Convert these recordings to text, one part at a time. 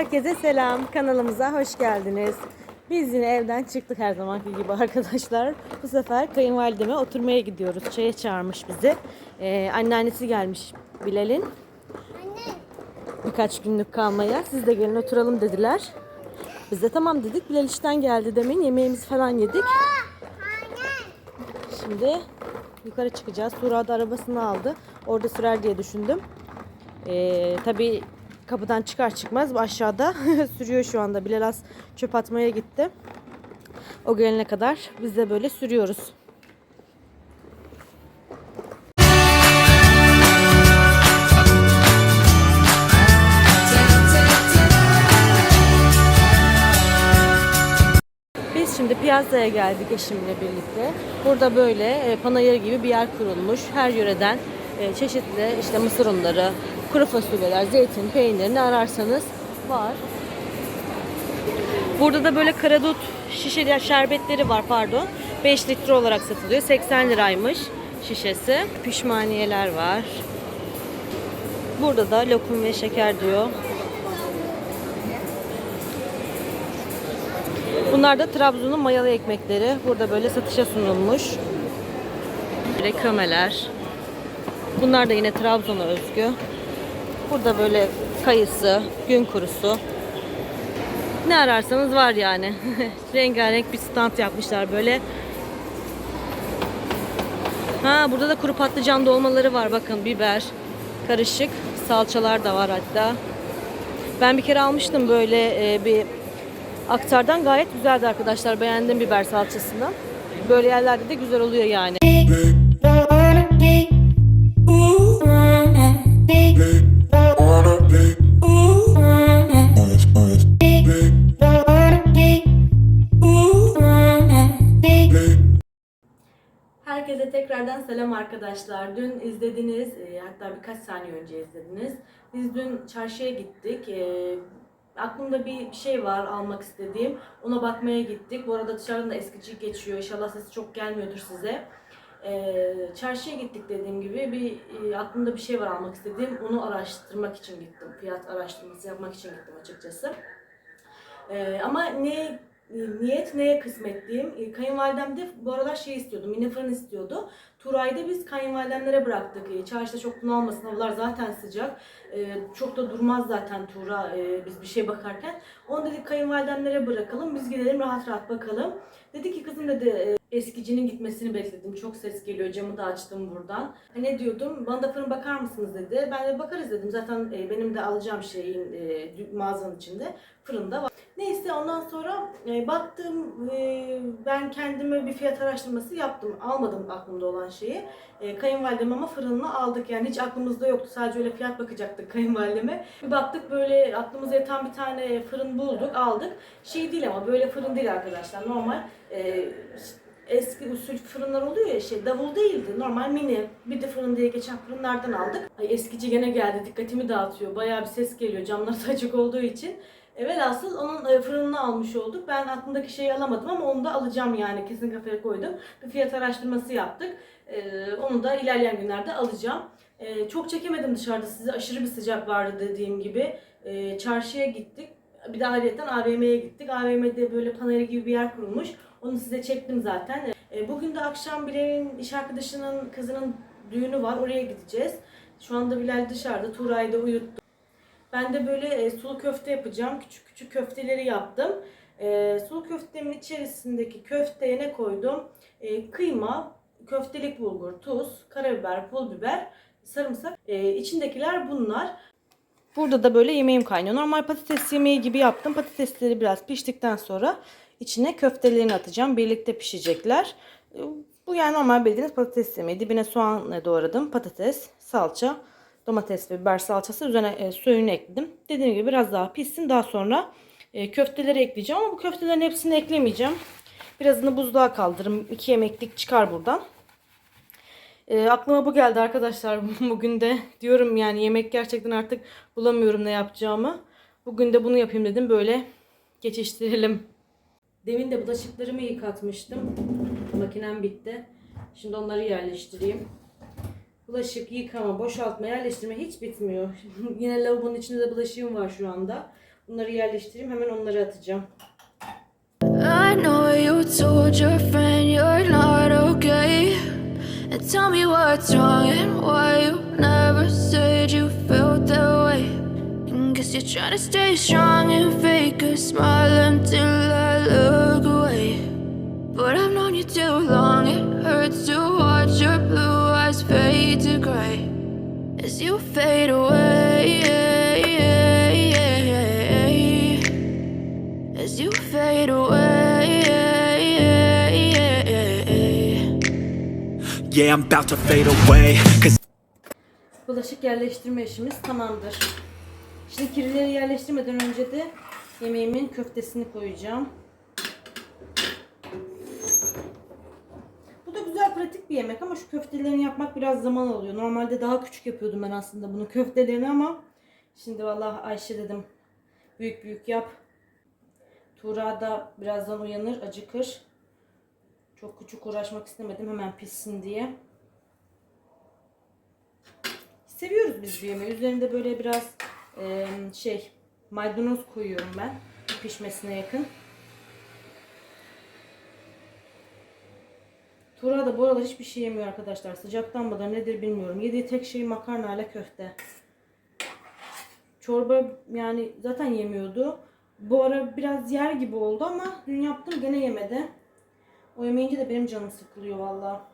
Herkese selam. Kanalımıza hoş geldiniz. Biz yine evden çıktık her zamanki gibi arkadaşlar. Bu sefer kayınvalideme oturmaya gidiyoruz. Çaya çağırmış bizi. Ee, anneannesi gelmiş Bilal'in. Birkaç günlük kalmaya. Siz de gelin oturalım dediler. Biz de tamam dedik. Bilal işten geldi demin. Yemeğimizi falan yedik. Şimdi yukarı çıkacağız. Tuğra da arabasını aldı. Orada sürer diye düşündüm. Ee, tabii kapıdan çıkar çıkmaz aşağıda sürüyor şu anda. Bilal az çöp atmaya gitti. O gelene kadar biz de böyle sürüyoruz. Şimdi piyasaya geldik eşimle birlikte. Burada böyle e, panayır gibi bir yer kurulmuş. Her yöreden e, çeşitli işte mısır unları, kuru fasulyeler, zeytin, peynir ne ararsanız var. Burada da böyle karadut şişeli şerbetleri var pardon. 5 litre olarak satılıyor. 80 liraymış şişesi. Pişmaniyeler var. Burada da lokum ve şeker diyor. Bunlar da Trabzon'un mayalı ekmekleri. Burada böyle satışa sunulmuş. Böyle kömeler. Bunlar da yine Trabzon'a özgü. Burada böyle kayısı, gün kurusu. Ne ararsanız var yani. Rengarenk bir stand yapmışlar böyle. Ha burada da kuru patlıcan dolmaları var bakın biber, karışık, salçalar da var hatta. Ben bir kere almıştım böyle e, bir aktardan gayet güzeldi arkadaşlar. Beğendim biber salçasını. Böyle yerlerde de güzel oluyor yani. Tekrardan selam arkadaşlar. Dün izlediniz, e, hatta birkaç saniye önce izlediniz. Biz dün çarşıya gittik. E, aklımda bir şey var almak istediğim. Ona bakmaya gittik. Bu arada dışarıdan da eskici geçiyor. İnşallah sesi çok gelmiyordur size. E, çarşıya gittik dediğim gibi. Bir e, aklımda bir şey var almak istediğim. Onu araştırmak için gittim. Fiyat araştırması yapmak için gittim açıkçası. Ee, ama ne niyet neye kısmet diyeyim. Ee, kayınvalidem de bu aralar şey istiyordu, mini fırın istiyordu. Turay'da biz kayınvalidemlere bıraktık. Ee, çarşıda çok bunalmasın, havalar zaten sıcak. Ee, çok da durmaz zaten Tura e, biz bir şey bakarken. Onu dedik kayınvalidemlere bırakalım, biz gidelim rahat rahat bakalım. Dedi ki kızım dedi e, eskicinin gitmesini bekledim. Çok ses geliyor. Camı da açtım buradan. Ne diyordum? Bana da fırın bakar mısınız dedi. Ben de bakarız dedim. Zaten e, benim de alacağım şeyin mağazanın içinde fırında var. Neyse ondan sonra e, baktım e, ben kendime bir fiyat araştırması yaptım. Almadım aklımda olan şeyi. E, kayınvalidem ama fırınını aldık yani hiç aklımızda yoktu. Sadece öyle fiyat bakacaktık kayınvalideme. Bir baktık böyle aklımıza yatan bir tane fırın bulduk aldık. Şey değil ama böyle fırın değil arkadaşlar normal. E, eski usul fırınlar oluyor ya şey davul değildi normal mini bir de fırın diye geçen fırınlardan aldık. Ay eskici gene geldi dikkatimi dağıtıyor bayağı bir ses geliyor camlar açık olduğu için. E, velhasıl onun e, fırınını almış olduk. Ben aklımdaki şeyi alamadım ama onu da alacağım yani kesin kafaya koydum. Bir fiyat araştırması yaptık. E, onu da ilerleyen günlerde alacağım. E, çok çekemedim dışarıda size aşırı bir sıcak vardı dediğim gibi. Çarşıya gittik. Bir de ayrıyeten AVM'ye gittik. AVM'de böyle paneri gibi bir yer kurulmuş. Onu size çektim zaten. Bugün de akşam Bilal'in iş arkadaşının kızının düğünü var. Oraya gideceğiz. Şu anda Bilal dışarıda. Turay'da uyuttu. Ben de böyle e, sulu köfte yapacağım. Küçük küçük köfteleri yaptım. E, sulu köftemin içerisindeki köfteye ne koydum? E, kıyma, köftelik bulgur, tuz, karabiber, pul biber, sarımsak. E, içindekiler bunlar. Burada da böyle yemeğim kaynıyor. Normal patates yemeği gibi yaptım. Patatesleri biraz piştikten sonra içine köftelerini atacağım. Birlikte pişecekler. E, Bu yani normal bildiğiniz patates yemeği. Dibine soğan doğradım. Patates, salça, domates ve biber salçası. Üzerine e, suyunu ekledim. Dediğim gibi biraz daha pişsin. Daha sonra e, köfteleri ekleyeceğim. Ama bu köftelerin hepsini eklemeyeceğim. Birazını buzluğa kaldırırım. 2 yemeklik çıkar buradan. E, aklıma bu geldi arkadaşlar bugün de. Diyorum yani yemek gerçekten artık bulamıyorum ne yapacağımı. Bugün de bunu yapayım dedim. Böyle geçiştirelim. Demin de bulaşıklarımı yıkatmıştım. Makinem bitti. Şimdi onları yerleştireyim. Bulaşık yıkama, boşaltma, yerleştirme hiç bitmiyor. Yine lavabonun içinde de bulaşığım var şu anda. bunları yerleştireyim. Hemen onları atacağım. I know you told your friend you're not okay. And tell me what's wrong and why you never said you felt that way. And guess you're trying to stay strong and fake a smile until I look away. But I've known you too long, it hurts to watch your blue eyes fade to gray as you fade away. As you fade away. Yeah, I'm about to fade away. Cause Bulaşık yerleştirme işimiz tamamdır. Şimdi kirlileri yerleştirmeden önce de yemeğimin köftesini koyacağım. Bu da güzel pratik bir yemek ama şu köftelerini yapmak biraz zaman alıyor. Normalde daha küçük yapıyordum ben aslında bunu köftelerini ama şimdi vallahi Ayşe dedim büyük büyük yap. Tuğra da birazdan uyanır, acıkır. Çok küçük uğraşmak istemedim hemen pişsin diye. Seviyoruz biz bu yemeği. Üzerinde böyle biraz e, şey maydanoz koyuyorum ben pişmesine yakın. Tuğra da bu aralar hiçbir şey yemiyor arkadaşlar. Sıcaktan mıdır nedir bilmiyorum. Yediği tek şey makarna ile köfte. Çorba yani zaten yemiyordu. Bu ara biraz yer gibi oldu ama dün yaptım gene yemedi. O yemeyince de benim canım sıkılıyor valla.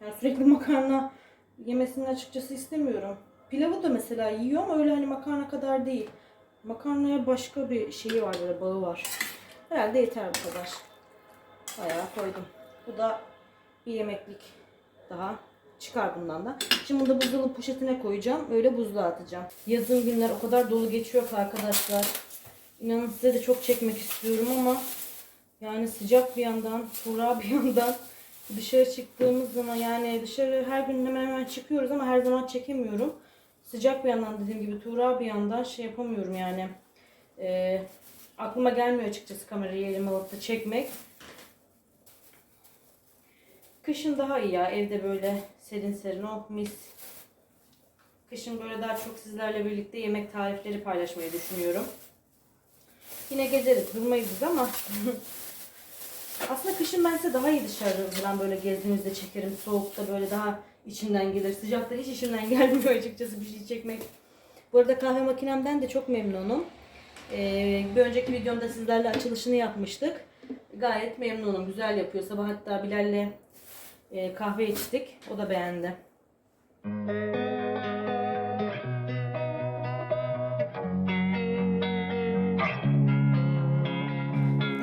Yani sürekli makarna yemesini açıkçası istemiyorum. Pilavı da mesela yiyor ama öyle hani makarna kadar değil. Makarnaya başka bir şeyi var böyle bağı var. Herhalde yeter bu kadar. Bayağı koydum. Bu da bir yemeklik daha çıkar bundan da. Şimdi bunu da buzdolabı poşetine koyacağım. Öyle buzluğa atacağım. Yazın günler o kadar dolu geçiyor ki arkadaşlar. İnanın size de çok çekmek istiyorum ama yani sıcak bir yandan, kura bir yandan dışarı çıktığımız zaman yani dışarı her gün hemen hemen çıkıyoruz ama her zaman çekemiyorum. Sıcak bir yandan dediğim gibi Tuğra bir yandan şey yapamıyorum yani. Ee, aklıma gelmiyor açıkçası kamerayı elime alıp da çekmek. Kışın daha iyi ya evde böyle serin serin oh mis. Kışın böyle daha çok sizlerle birlikte yemek tarifleri paylaşmayı düşünüyorum. Yine gezeriz durmayız biz ama Aslında kışın ben size daha iyi dışarı falan böyle gezdiğimizde çekerim. Soğukta böyle daha içimden gelir. Sıcakta hiç içimden gelmiyor açıkçası bir şey çekmek. Bu arada kahve makinemden de çok memnunum. Ee, bir önceki videomda sizlerle açılışını yapmıştık. Gayet memnunum. Güzel yapıyor. Sabah hatta Bilal'le e, kahve içtik. O da beğendi.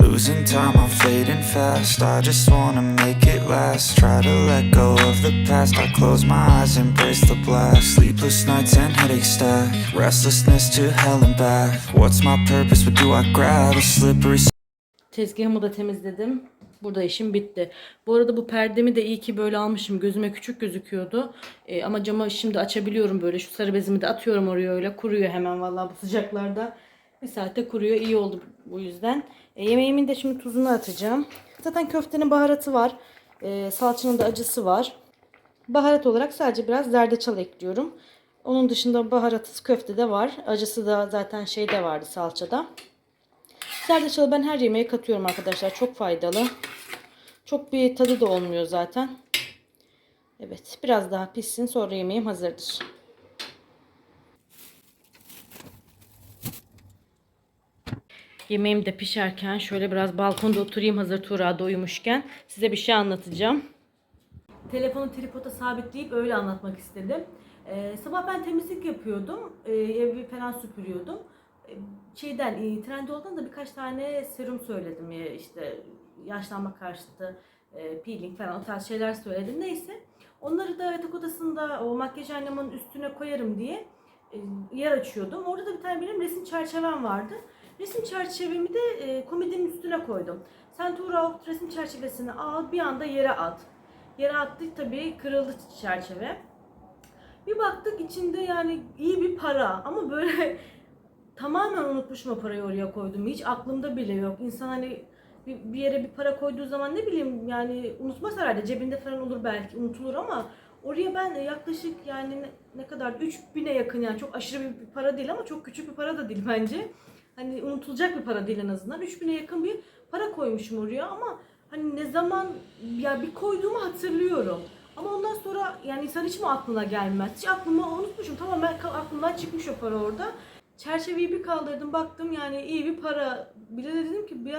Losing time, I'm fading fast. I just wanna make it last. Try to let go of the past. I close my eyes, embrace the blast. Sleepless nights and headaches stack. Restlessness to hell and back. What's my purpose? What do I grab? A slippery Tezgahımı da temizledim. Burada işim bitti. Bu arada bu perdemi de iyi ki böyle almışım. Gözüme küçük gözüküyordu. Ee, ama camı şimdi açabiliyorum böyle. Şu sarı bezimi de atıyorum oraya öyle. Kuruyor hemen vallahi bu sıcaklarda. Bir saatte kuruyor. İyi oldu bu yüzden. E, yemeğimin de şimdi tuzunu atacağım. Zaten köftenin baharatı var. E, salçanın da acısı var. Baharat olarak sadece biraz zerdeçal ekliyorum. Onun dışında baharatsız köfte de var. Acısı da zaten şeyde vardı salçada. Zerdeçalı ben her yemeğe katıyorum arkadaşlar. Çok faydalı. Çok bir tadı da olmuyor zaten. Evet biraz daha pişsin sonra yemeğim hazırdır. Yemeğim de pişerken şöyle biraz balkonda oturayım hazır Tuğra da uyumuşken size bir şey anlatacağım. Telefonu tripoda sabitleyip öyle anlatmak istedim. Ee, sabah ben temizlik yapıyordum. Ee, evi falan süpürüyordum. Şeyden, e, Trendyol'dan da birkaç tane serum söyledim. ya işte yaşlanma karşıtı, e, peeling falan o tarz şeyler söyledim. Neyse. Onları da yatak odasında o makyaj aynamın üstüne koyarım diye e, yer açıyordum. Orada da bir tane benim resim çerçevem vardı. Resim çerçevemi de e, komodinin üstüne koydum. Sen Tuğra resim çerçevesini al bir anda yere at. Yere attı tabii kırıldı çerçeve. Bir baktık içinde yani iyi bir para ama böyle tamamen unutmuşum o parayı oraya koydum. Hiç aklımda bile yok. İnsan hani bir, bir yere bir para koyduğu zaman ne bileyim yani unutmaz herhalde. Cebinde falan olur belki unutulur ama oraya ben yaklaşık yani ne, ne kadar 3000'e yakın yani çok aşırı bir, para değil ama çok küçük bir para da değil bence. hani unutulacak bir para değil en azından. 3000'e yakın bir para koymuşum oraya ama hani ne zaman ya bir koyduğumu hatırlıyorum. Ama ondan sonra yani insan hiç mi aklına gelmez? Hiç aklıma unutmuşum. Tamamen aklımdan çıkmış o para orada. Çerçeveyi bir kaldırdım baktım yani iyi bir para. Bir de dedim ki bir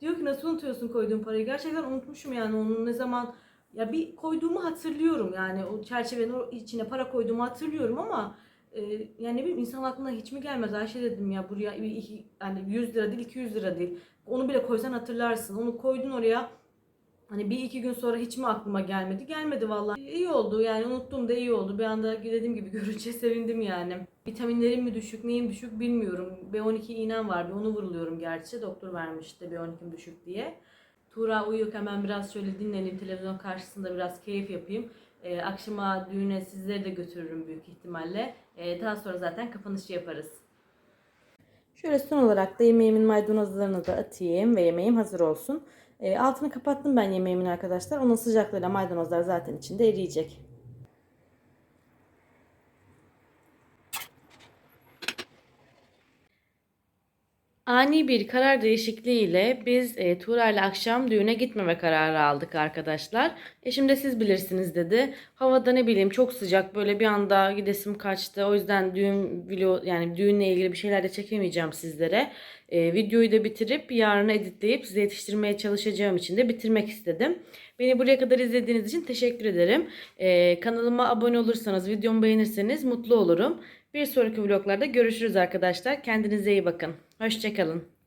diyor ki nasıl unutuyorsun koyduğun parayı? Gerçekten unutmuşum yani onun ne zaman ya bir koyduğumu hatırlıyorum yani o çerçevenin o içine para koyduğumu hatırlıyorum ama e, yani ne bileyim insan aklına hiç mi gelmez Ayşe dedim ya buraya iki, yani 100 lira değil 200 lira değil onu bile koysan hatırlarsın onu koydun oraya Hani bir iki gün sonra hiç mi aklıma gelmedi? Gelmedi vallahi. İyi oldu yani unuttum da iyi oldu. Bir anda dediğim gibi görünce sevindim yani. Vitaminlerim mi düşük, neyim düşük bilmiyorum. B12 iğnem var. Bir onu vuruluyorum gerçi. Doktor vermişti B12'm düşük diye. Tuğra uyuyorken ben biraz şöyle dinleneyim. Televizyon karşısında biraz keyif yapayım. Ee, akşama düğüne sizleri de götürürüm büyük ihtimalle. Ee, daha sonra zaten kapanışı yaparız. Şöyle son olarak da yemeğimin maydanozlarını da atayım ve yemeğim hazır olsun. E, altını kapattım ben yemeğimin arkadaşlar. Onun sıcaklığıyla maydanozlar zaten içinde eriyecek. Ani bir karar değişikliğiyle biz e, Tuğra akşam düğüne gitmeme kararı aldık arkadaşlar. Eşim de siz bilirsiniz dedi. Havada ne bileyim çok sıcak böyle bir anda gidesim kaçtı. O yüzden düğün video yani düğünle ilgili bir şeyler de çekemeyeceğim sizlere. E, videoyu da bitirip yarın editleyip size yetiştirmeye çalışacağım için de bitirmek istedim. Beni buraya kadar izlediğiniz için teşekkür ederim. E, kanalıma abone olursanız, videomu beğenirseniz mutlu olurum. Bir sonraki vloglarda görüşürüz arkadaşlar. Kendinize iyi bakın. Hoşçakalın.